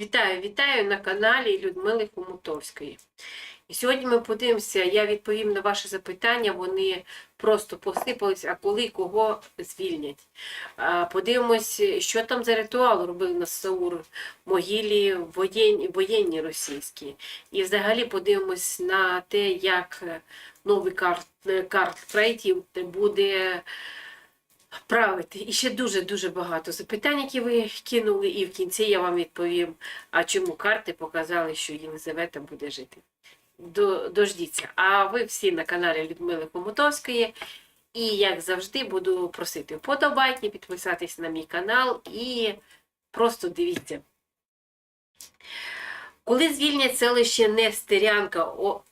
Вітаю, вітаю на каналі Людмили Хомутовської. І сьогодні ми подивимося, я відповім на ваші запитання, вони просто посипались, а коли кого звільнять. Подивимось, що там за ритуал робили на Саур могилі воєнні, російські. І взагалі подивимось на те, як новий карт, карт Фрейтів буде правити. І ще дуже-дуже багато запитань, які ви кинули, і в кінці я вам відповім, а чому карти показали, що Єлизавета буде жити. До, дождіться. А ви всі на каналі Людмили Хомутовської. І, як завжди, буду просити вподобайки, підписатись на мій канал і просто дивіться. Коли звільнять селище Нестерянка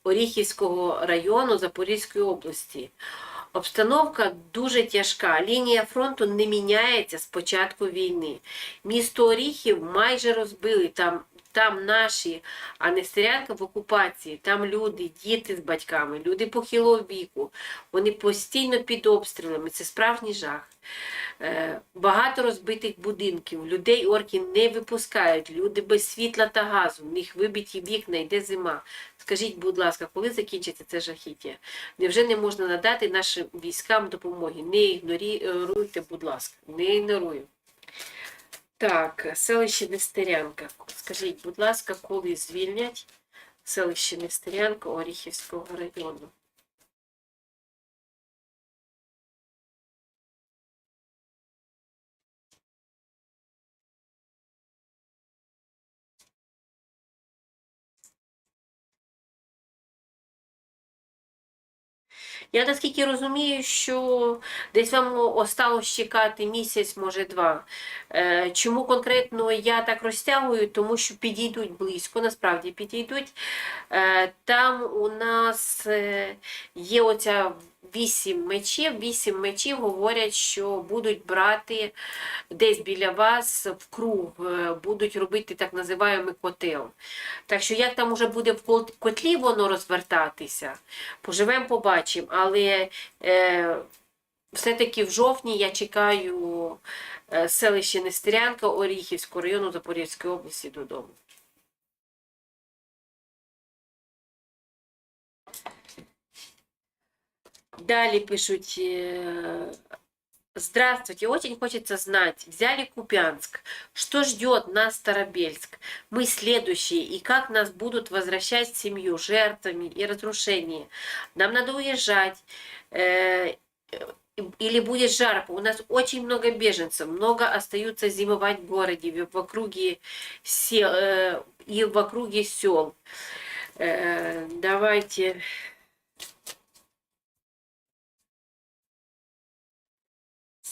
Оріхівського району Запорізької області, Обстановка дуже тяжка. Лінія фронту не міняється з початку війни. Місто Оріхів майже розбили. Там, там наші, а не Нестерянка в окупації. Там люди, діти з батьками, люди похилого віку. Вони постійно під обстрілами. Це справжній жах. Е, Багато розбитих будинків, людей орки не випускають, люди без світла та газу, в них вибиті вікна, йде зима. Скажіть, будь ласка, коли закінчиться це жахіття? Невже не можна надати нашим військам допомоги? Не ігноруйте, будь ласка, не ігнорую. Так, селище Нестерянка. Скажіть, будь ласка, коли звільнять селище Нестерянка Оріхівського району? Я наскільки розумію, що десь вам осталось чекати місяць, може два. Е, Чому конкретно я так розтягую? Тому що підійдуть близько, насправді підійдуть. Е, Там у нас е, є оця вісім мечів. Вісім мечів говорять, що будуть брати десь біля вас в круг, е, будуть робити так називаємо котел. Так що як там уже буде в котлі воно розвертатися, поживемо, побачимо. Але е, все-таки в жовтні я чекаю е, селище Нестерянка Оріхівського району Запорізької області додому. Далі пишуть. е, Здравствуйте, очень хочется знать, взяли Купянск, что ждет нас Старобельск, мы следующие, и как нас будут возвращать в семью жертвами и разрушениями. Нам надо уезжать, э, или будет жарко. У нас очень много беженцев, много остаются зимовать в городе, в округе сел, э, и в округе сел. Э, давайте...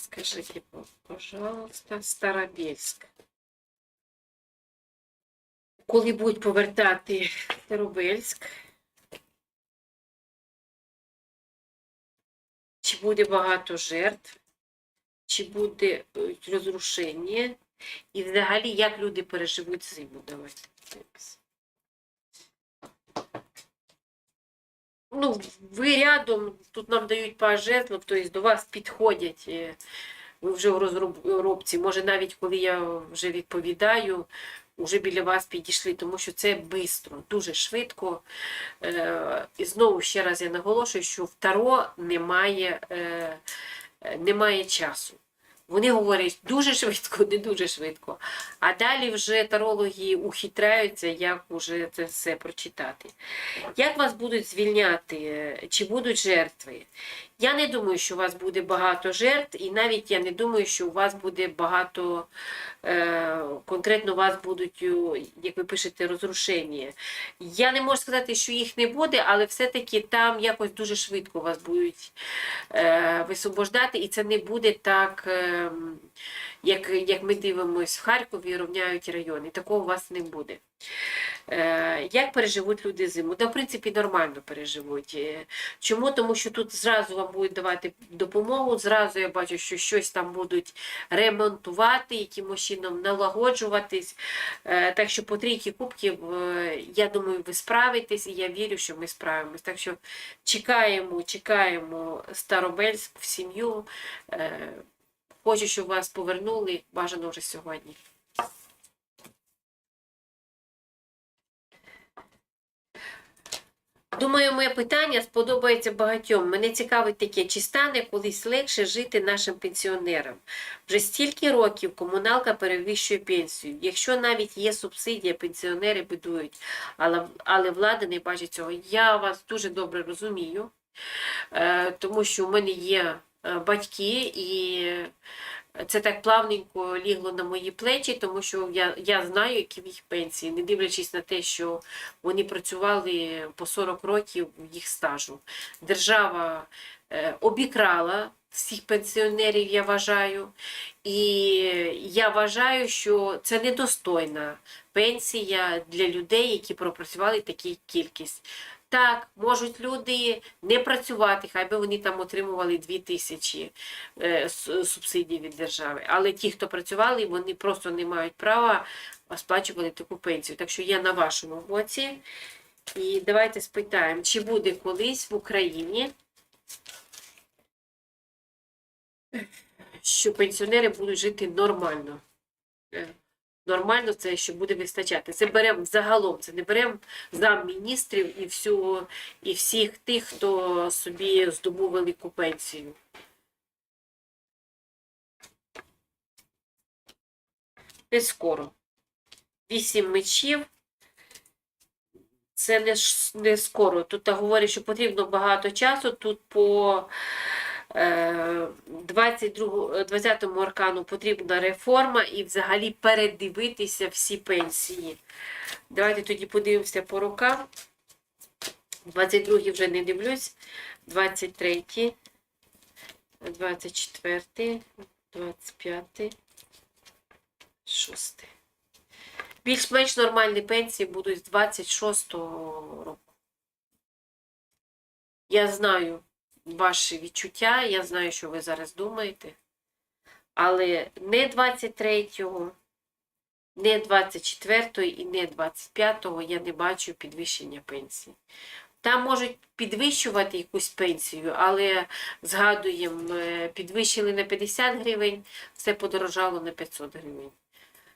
Скажите, пожалуйста, Старобельськ. Коли будуть повертати Старобельськ? Чи буде багато жертв? Чи буде е, розрушення? І взагалі, як люди переживуть зиму? Давайте подивимось. Ну, ви рядом, тут нам дають жезлов, тобто до вас підходять. е, Ви вже в розробці. Може, навіть коли я вже відповідаю, вже біля вас підійшли, тому що це швидко, дуже швидко. Е, І знову ще раз я наголошую, що в Таро немає, е, немає часу. Вони говорять дуже швидко, не дуже швидко. А далі вже тарологи ухитряються, як уже це все прочитати. Як вас будуть звільняти? Чи будуть жертви? Я не думаю, що у вас буде багато жертв, і навіть я не думаю, що у вас буде багато, е, конкретно у вас будуть, як ви пишете, розрушення. Я не можу сказати, що їх не буде, але все-таки там якось дуже швидко вас будуть е, висвобождати, і це не буде так, е, як, як ми дивимося в Харкові, рівняють райони. Такого у вас не буде. Е, Як переживуть люди зиму? Та, в принципі, нормально переживуть. Е, Чому? Тому що тут зразу вам будуть давати допомогу, зразу я бачу, що щось там будуть ремонтувати, якимось чином налагоджуватись. Е, Так що по трійки кубків, е, я думаю, ви справитесь, і я вірю, що ми справимось. Так що чекаємо, чекаємо Старобельськ в сім'ю. Е, Хочу, щоб вас повернули бажано вже сьогодні. Думаю, моє питання сподобається багатьом. Мене цікавить таке, чи стане колись легше жити нашим пенсіонерам? Вже стільки років комуналка перевищує пенсію. Якщо навіть є субсидія, пенсіонери бідують, але але влада не бачить цього. Я вас дуже добре розумію, е, тому що в мене є батьки і. Це так плавненько лігло на мої плечі, тому що я, я знаю, які в їх пенсії, не дивлячись на те, що вони працювали по 40 років їх стажу. Держава е, обікрала всіх пенсіонерів, я вважаю. І я вважаю, що це недостойна пенсія для людей, які пропрацювали таку кількість. Так, можуть люди не працювати, хай би вони там отримували 2 тисячі е, субсидій від держави. Але ті, хто працювали, вони просто не мають права сплачувати таку пенсію. Так що я на вашому боці. І давайте спитаємо, чи буде колись в Україні, що пенсіонери будуть жити нормально. Нормально це, що буде вистачати. Це беремо загалом, це не беремо замміністрів і всю, і всіх тих, хто собі здобув велику пенсію. Не скоро. Вісім мечів. Це не, не скоро. Тут говорять, що потрібно багато часу. Тут по 22, 20-му аркану потрібна реформа і взагалі передивитися всі пенсії. Давайте тоді подивимося по рокам. 22-й вже не дивлюсь. 23, 24, 25, 6. Більш-менш нормальні пенсії будуть з 26-го року. Я знаю ваші відчуття, я знаю, що ви зараз думаєте. Але не 23-го, не 24-го і не 25-го я не бачу підвищення пенсії. Там можуть підвищувати якусь пенсію, але згадуємо, е, підвищили на 50 гривень, все подорожало на 500 гривень.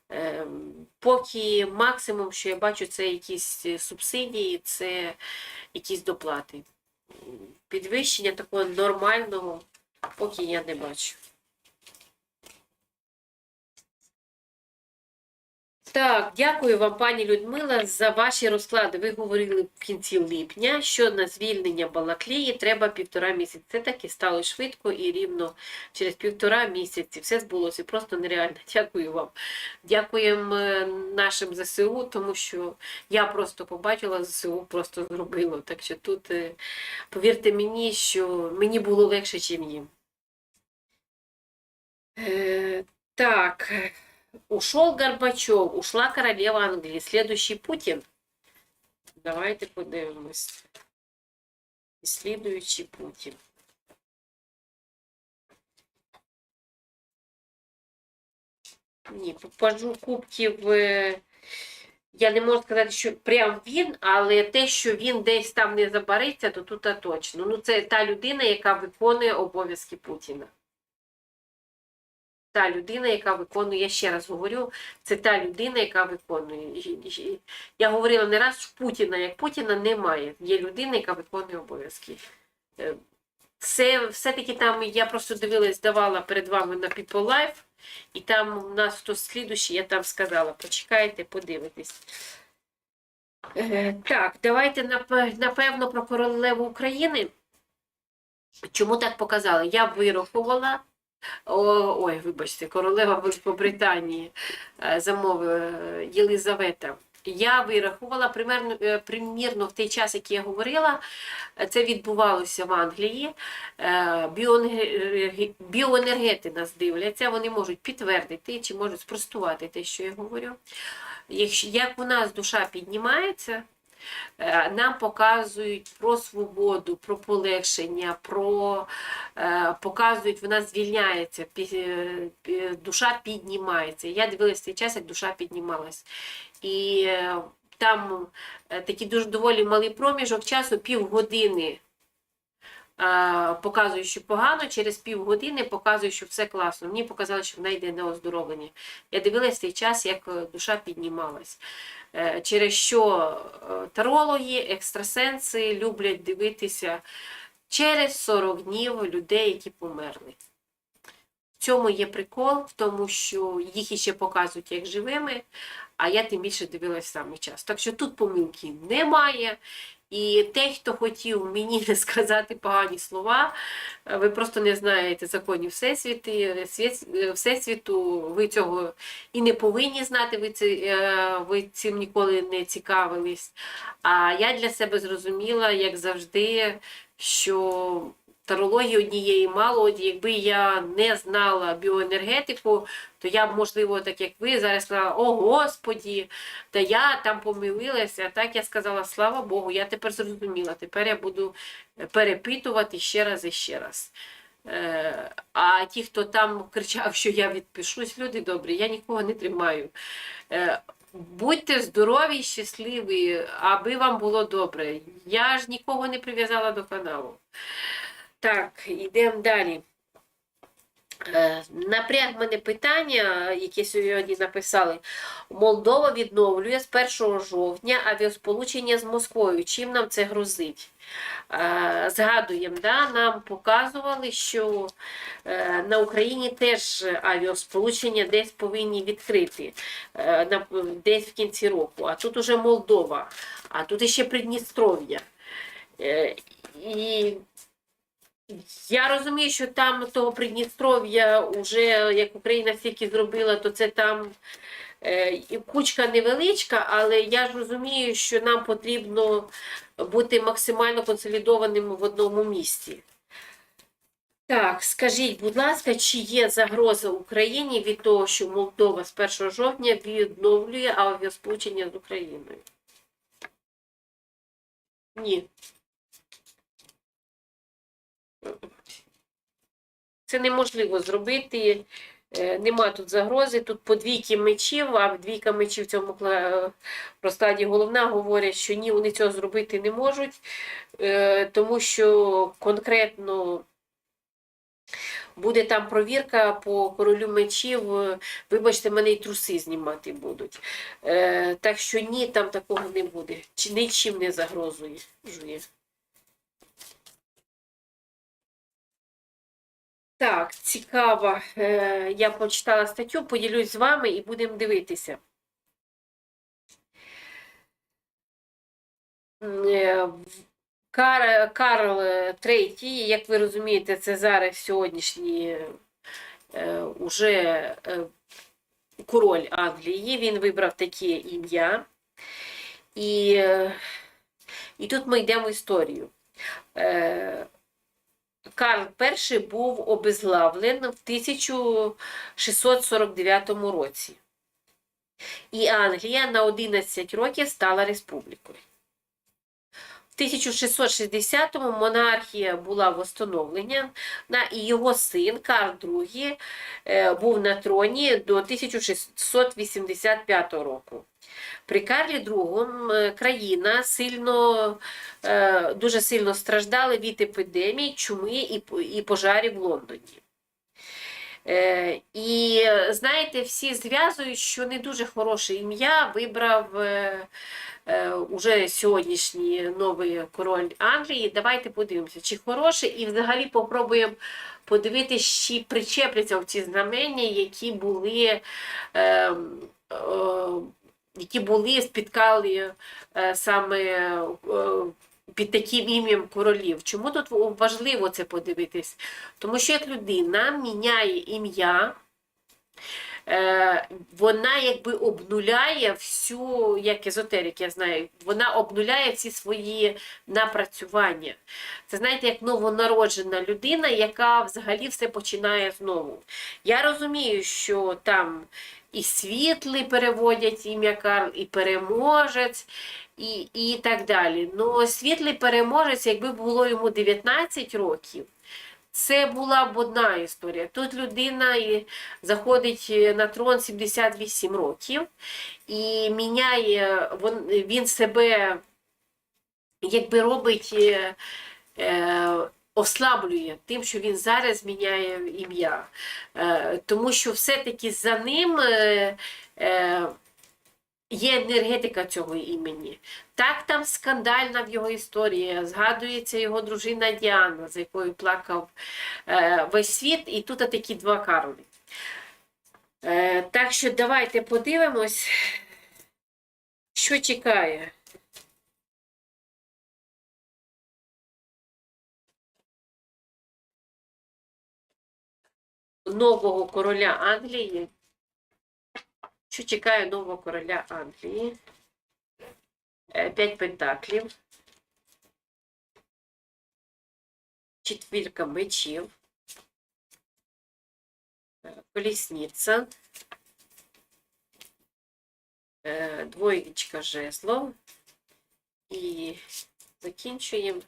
Ем, Поки максимум, що я бачу, це якісь е, субсидії, це якісь доплати. Підвищення такого нормального, поки я не бачу. Так, дякую вам, пані Людмила, за ваші розклади. Ви говорили в кінці липня, що на звільнення Балаклії треба півтора місяці. Це так і стало швидко і рівно через півтора місяці. Все збулося просто нереально. Дякую вам. Дякуємо е, нашим ЗСУ, тому що я просто побачила, ЗСУ просто зробило. Так що тут, е, повірте мені, що мені було легше, ніж їм. Е, Так. Ушел Горбачев, ушла королева Англии. Следующий Путин. Давайте подивимось. Слідуючий Путін. Ні, по пажу кубків. е, Я не можу сказати, що прям він, але те, що він десь там не забариться, то тут точно. Ну, це та людина, яка виконує обов'язки Путіна та людина, яка виконує, я ще раз говорю, це та людина, яка виконує. Я говорила не раз, що Путіна як Путіна немає. Є людина, яка виконує обов'язки. Це все-таки там, я просто дивилась, давала перед вами на People Life, і там у нас хтось слідущий, я там сказала, почекайте, подивитесь. Е, Так, давайте напевно про королеву України. Чому так показали? Я вирахувала. О, ой, вибачте, королева Великобританії е, замовила е, Єлизавета. Я вирахувала примерно, е, примірно в той час, який я говорила, це відбувалося в Англії. Біоенергети нас дивляться, вони можуть підтвердити чи можуть спростувати те, що я говорю. Як у нас душа піднімається, нам показують про свободу, про полегшення, про е, показують, вона звільняється, е, душа піднімається. Я дивилася цей час, як душа піднімалась. І е, там е, такий дуже доволі малий проміжок часу, півгодини показує, що погано, через півгодини показує, що все класно. Мені показали, що вона йде на оздоровлення. Я дивилась цей час, як е, душа піднімалась. Е, Через що е, тарологи, екстрасенси люблять дивитися через 40 днів людей, які померли. В цьому є прикол, в тому, що їх іще показують як живими, а я тим більше дивилась саме час. Так що тут помилки немає. І те, хто хотів мені не сказати погані слова, е, ви просто не знаєте законів Всесвіти, е, Всесвіту, ви цього і не повинні знати, ви, це, е, ви цим ніколи не цікавились. А я для себе зрозуміла, як завжди, що тарології однієї мало. Якби я не знала біоенергетику, то я б, можливо, так як ви, зараз сказала, о Господі, та я там помилилася. А так я сказала, слава Богу, я тепер зрозуміла. Тепер я буду перепитувати ще раз і ще раз. Е, А ті, хто там кричав, що я відпишусь, люди добрі, я нікого не тримаю. Е, Будьте здорові, і щасливі, аби вам було добре. Я ж нікого не прив'язала до каналу. Так, йдемо далі. Е, Напряг мене питання, яке сьогодні написали. Молдова відновлює з 1 жовтня авіасполучення з Москвою. Чим нам це грозить? Е, Згадуємо, да, нам показували, що е, на Україні теж авіасполучення десь повинні відкрити, десь в кінці року. А тут уже Молдова, а тут іще Придністров'я. І я розумію, що там того Придністров'я вже як Україна стільки зробила, то це там е, кучка невеличка, але я ж розумію, що нам потрібно бути максимально консолідованими в одному місці. Так, скажіть, будь ласка, чи є загроза Україні від того, що Молдова з 1 жовтня відновлює авіасполучення з Україною? Ні. Це неможливо зробити. Е, Нема тут загрози. Тут по двійки мечів, а двійка мечів в цьому кла- розкладі головна говорять, що ні, вони цього зробити не можуть, е, тому що конкретно буде там провірка по королю мечів. Вибачте, мене і труси знімати будуть. Е, Так що ні, там такого не буде. Чи нічим не загрозує. Так, цікаво. Е, Я почитала статтю, поділюсь з вами і будемо дивитися. Е, Кар, Карл III, як ви розумієте, це зараз сьогоднішній е, уже король Англії. Він вибрав таке ім'я. І, і тут ми йдемо в історію. Карл І був обезглавлен в 1649 році. І Англія на 11 років стала республікою. В 1660-му монархія була встановлена, і його син Карл II е, був на троні до 1685 року. При Карлі II е, країна сильно, е, дуже сильно страждала від епідемій, чуми і, пожарів в Лондоні. Е, І знаєте, всі зв'язують, що не дуже хороше ім'я вибрав уже сьогоднішній новий король Англії. Давайте подивимося, чи хороше, і взагалі попробуємо подивитися, чи причепляться в ці знамення, які були. Які були, спіткали е, саме е, під таким ім'ям королів. Чому тут важливо це подивитись? Тому що як людина міняє ім'я, е, вона якби обнуляє всю, як езотерик, я знаю, вона обнуляє всі свої напрацювання. Це знаєте, як новонароджена людина, яка взагалі все починає знову. Я розумію, що там і світлий переводять ім'я Карл, і переможець, і, і так далі. Ну, світлий переможець, якби було йому 19 років, це була б одна історія. Тут людина заходить на трон 78 років і міняє він себе, якби робить е, е, ослаблює тим, що він зараз міняє ім'я. Е, Тому що все-таки за ним е, е, є енергетика цього імені. Так, там скандальна в його історії. Згадується його дружина Діана, за якою плакав весь світ, і тут такі два Карлі. Е, так що давайте подивимось, що чекає. Нового короля Англії. Що чекає нового короля Англії? Е, П'ять пентаклів. Четвірка мечів. Е, Колісниця. Е, Двоєчка жезлов. І закінчуємо.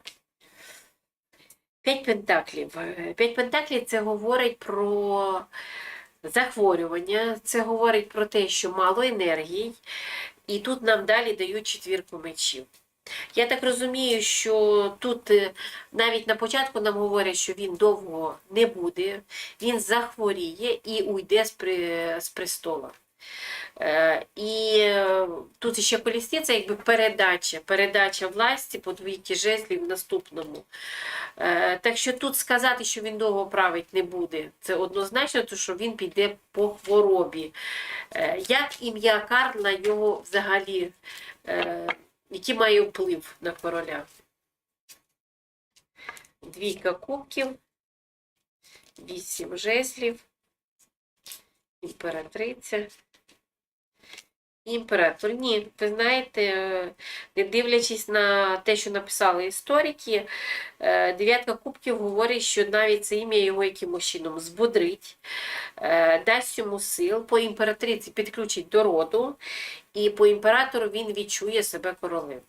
П'ять пентаклів. Е, П'ять пентаклів це говорить про захворювання, це говорить про те, що мало енергії, і тут нам далі дають четвірку мечів. Я так розумію, що тут е, навіть на початку нам говорять, що він довго не буде, він захворіє і уйде з, престола. Е, І е, тут ще колісниця, якби передача, передача власті по двійки жезлів наступному. Е, Так що тут сказати, що він довго править не буде, це однозначно, тому що він піде по хворобі. Як ім'я Карла його взагалі, який має вплив на короля? Двійка кубків, вісім жезлів, імператриця. Імператор. Ні, ви знаєте, не дивлячись на те, що написали історики, е, дев'ятка кубків говорить, що навіть це ім'я його якимось чином збодрить, е, дасть йому сил, по імператриці підключить до роду, і по імператору він відчує себе королем.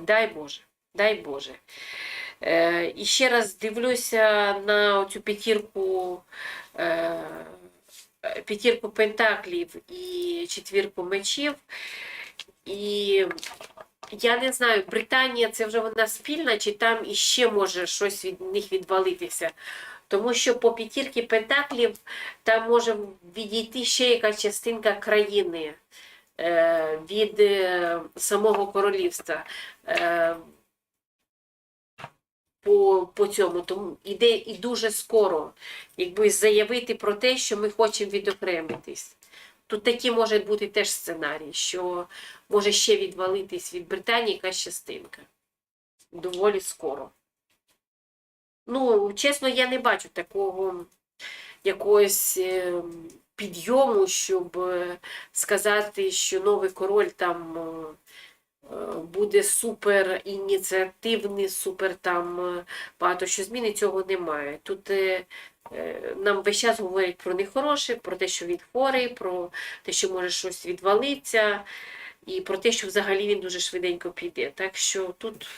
Дай Боже, дай Боже. Е, І ще раз дивлюся на цю п'ятірку. Е, п'ятірку пентаклів і четвірку мечів. І я не знаю, Британія це вже вона спільна, чи там іще може щось від них відвалитися. Тому що по п'ятірки пентаклів там може відійти ще якась частинка країни е, від е, самого королівства. Е, по, по цьому, тому іде і дуже скоро, якби заявити про те, що ми хочемо відокремитись. Тут такі може бути теж сценарій, що може ще відвалитись від Британії якась частинка. Доволі скоро. Ну, чесно, я не бачу такого якогось е, підйому, щоб е, сказати, що новий король там. Буде супер ініціативний, супер там е, багато що зміни, цього немає. Тут е, е, нам весь час говорять про нехороше, про те, що він хворий, про те, що може щось відвалитися, і про те, що взагалі він дуже швиденько піде. Так що тут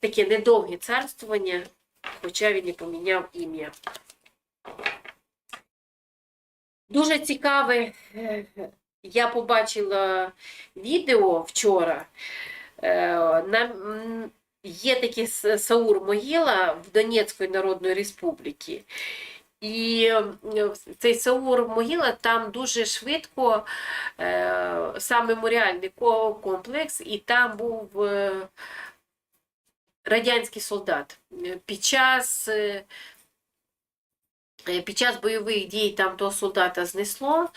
таке недовге царствування, хоча він і поміняв ім'я. Дуже цікаве. Я побачила відео вчора. Е, на- Є такий Саур Могила в Донецької Народної Республіки. І е, цей Саур Могила там дуже швидко е, сам меморіальний комплекс, і там був радянський солдат. Під час, під час бойових дій там того солдата знесло.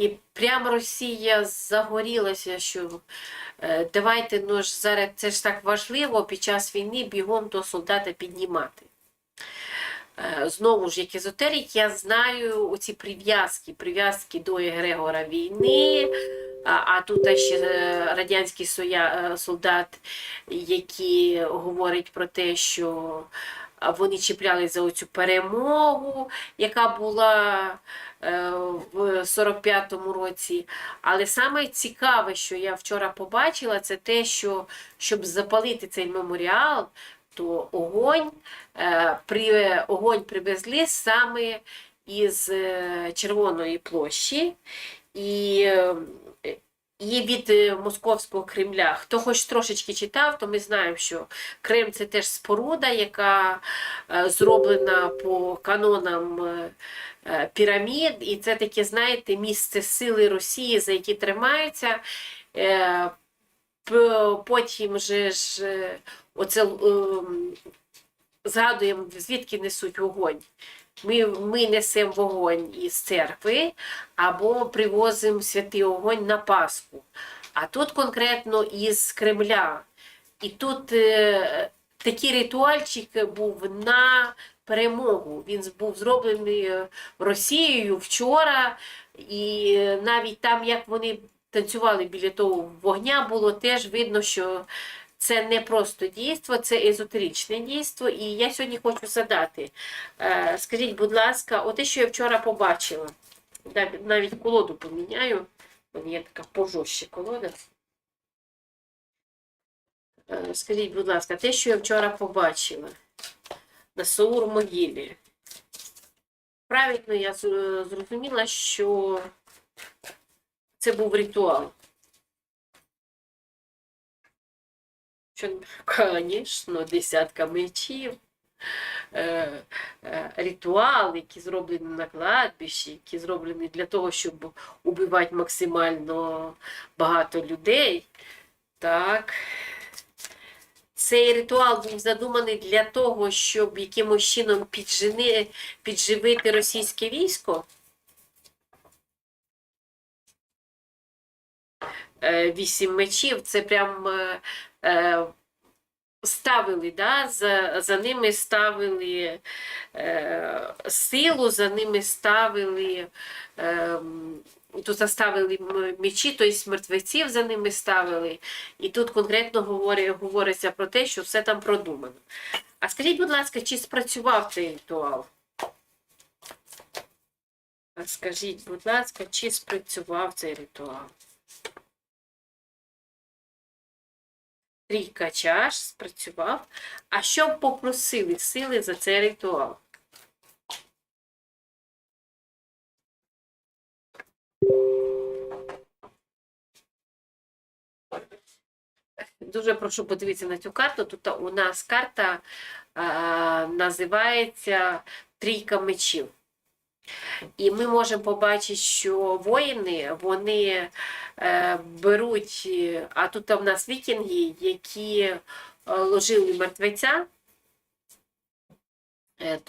І прямо Росія загорілася, що е, давайте ну ж зараз це ж так важливо під час війни бігом того солдата піднімати. Е, Знову ж, як езотерик, я знаю оці прив'язки, прив'язки до Егрегора війни, а, а тут ще е, радянський солдат, який говорить про те, що вони чіплялись за оцю перемогу, яка була е, в 45-му році. Але саме цікаве, що я вчора побачила, це те, що щоб запалити цей меморіал, то огонь, е, огонь привезли саме із е, Червоної площі. І і від е, московського Кремля. Хто хоч трошечки читав, то ми знаємо, що Крим це теж споруда, яка е, зроблена по канонам е, пірамід, і це таке, знаєте, місце сили Росії, за які тримаються. Потім же ж оце згадуємо, звідки несуть вогонь. Ми, ми несемо вогонь із церкви або привозимо святий огонь на Пасху. А тут конкретно із Кремля. І тут е, такий ритуальчик був на перемогу. Він був зроблений е, Росією вчора, і навіть там, як вони танцювали біля того вогня, було теж видно, що це не просто дійство, це езотеричне дійство. І я сьогодні хочу задати. Е, Скажіть, будь ласка, оте, що я вчора побачила, навіть колоду поміняю. Є така пожорстче колода. Е, Скажіть, будь ласка, те, що я вчора побачила на Саур могилі. Правильно я зрозуміла, що це був ритуал. Звісно, десятка мечів, е, е, ритуал, які зроблені на кладбищі, які зроблені для того, щоб убивати максимально багато людей. Так. Цей ритуал був задуманий для того, щоб якимось чином підживити російське військо. Вісім мечів це прям е, е, ставили, да? за, за ними ставили е, силу, за ними ставили. Е, Тут заставили мечі, тобто мертвеців за ними ставили. І тут конкретно говорить, говориться про те, що все там продумано. А скажіть, будь ласка, чи спрацював цей ритуал? А скажіть, будь ласка, чи спрацював цей ритуал? Трійка чаш спрацював. А що попросили сили за цей ритуал? Дуже прошу подивитися на цю карту. Тут у нас карта а, називається Трійка мечів. І ми можемо побачити, що воїни вони е, беруть, е, а тут в нас вікінги, які е, ложили мертвеця. Е,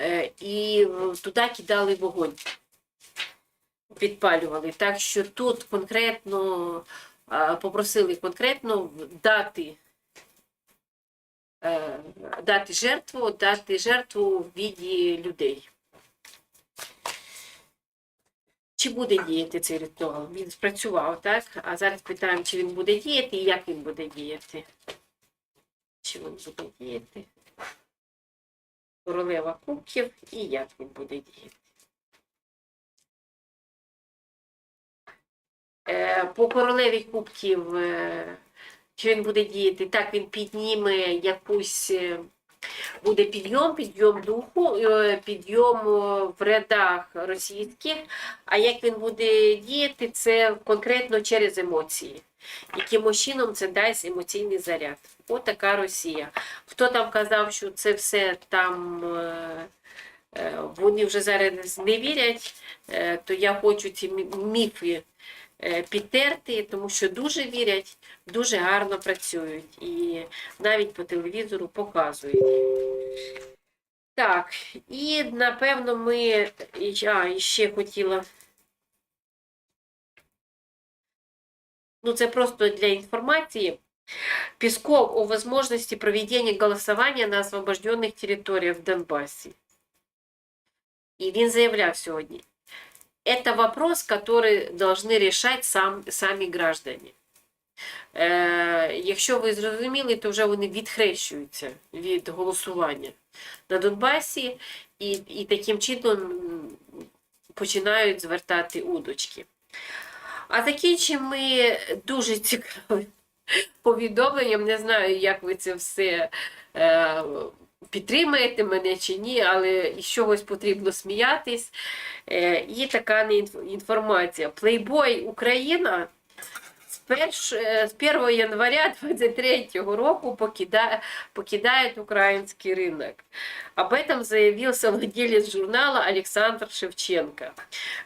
е, і туди кидали вогонь, підпалювали. Так що тут конкретно а, попросили конкретно дати, е, дати жертву, дати жертву в віді людей. Чи буде діяти цей ритуал? Він спрацював, так? А зараз питаємо, чи він буде діяти і як він буде діяти. Чи він буде діяти? Королева кубків і як він буде діяти. Е, По королеві кубків, е, чи він буде діяти? Так, він підніме якусь, е, буде підйом, підйом духу, е, підйом е, в рядах російських. А як він буде діяти, це конкретно через емоції. Яким чином це дасть емоційний заряд. От така Росія. Хто там казав, що це все там. е, Вони вже зараз не вірять, то я хочу ці міфи підтерти, тому що дуже вірять, дуже гарно працюють і навіть по телевізору показують. Так, і напевно ми. А, ще хотіла. Ну, це просто для інформації. Песков о возможности проведения голосования на освобожденных территориях в Донбассе. І він заявляв сьогодні. Это вопрос, который должны решать сам, самі граждані. Е, якщо ви зрозуміли, то вже вони відхрещуються від голосування на Донбасі і, і таким чином м, починають звертати удочки. А закінчимо ми дуже цікавим повідомленням. Не знаю, як ви це все е, підтримаєте мене чи ні, але із чогось потрібно сміятись. Е, І така не інф- інформація. Playboy Україна з, перш, е, з 1 января 2023 року покидає, покидает украинский рынок. Об этом заявил совладелец журнала Александр Шевченко.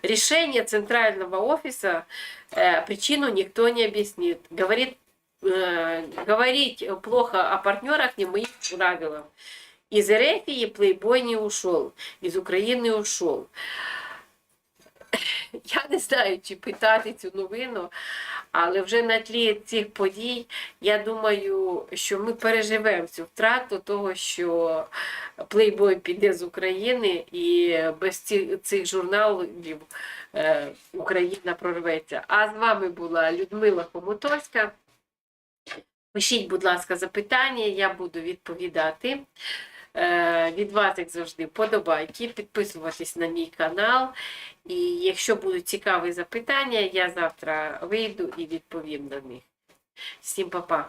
Решение центрального офиса э, причину никто не объяснит. Говорит, э, говорить плохо о партнерах не моих правилах. Из Эрефии плейбой не ушел, из Украины ушел. Я не знаю, чи питати цю новину, але вже на тлі цих подій я думаю, що ми переживемо цю втрату того, що плейбой піде з України і без цих журналів е, Україна прорветься. А з вами була Людмила Хомутовська. Пишіть, будь ласка, запитання, я буду відповідати. Е, Від вас, як завжди, подобайки, підписуватись на мій канал. І якщо будуть цікаві запитання, я завтра вийду і відповім на них. Всім па-па!